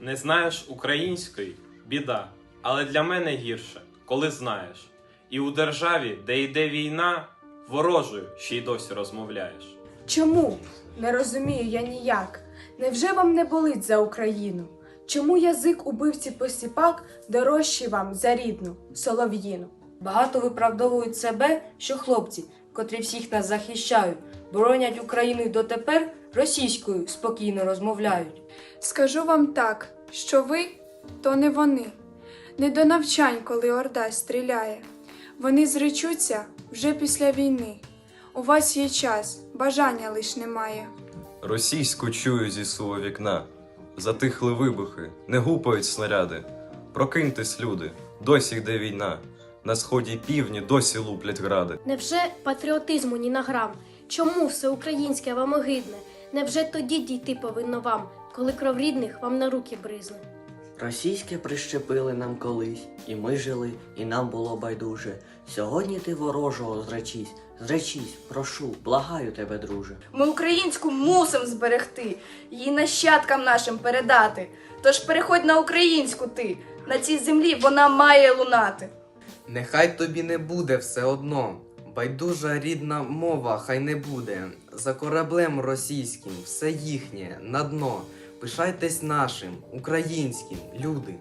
Не знаєш української біда, але для мене гірше, коли знаєш. І у державі, де йде війна, ворожою ще й досі розмовляєш. Чому? Не розумію я ніяк. Невже вам не болить за Україну? Чому язик убивці посіпак дорожчий вам за рідну солов'їну? Багато виправдовують себе, що хлопці, котрі всіх нас захищають, боронять Україну й дотепер російською спокійно розмовляють. Скажу вам так, що ви то не вони, не до навчань, коли орда стріляє. Вони зречуться вже після війни. У вас є час, бажання лиш немає. Російську чую зі свого вікна. Затихли вибухи, не гупають снаряди. Прокиньтесь, люди, досі йде війна. На сході й півдні досі луплять гради. Невже патріотизму ні на грам? Чому все українське вам огидне? Невже тоді дійти повинно вам, коли кров рідних вам на руки бризне? Російське прищепили нам колись, і ми жили, і нам було байдуже. Сьогодні ти ворожого зречись, зречись, прошу, благаю тебе, друже. Ми українську мусим зберегти, її нащадкам нашим передати. Тож переходь на українську ти, на цій землі вона має лунати. Нехай тобі не буде все одно. Байдужа рідна мова хай не буде. За кораблем російським все їхнє на дно. Пишайтесь нашим, українським, люди.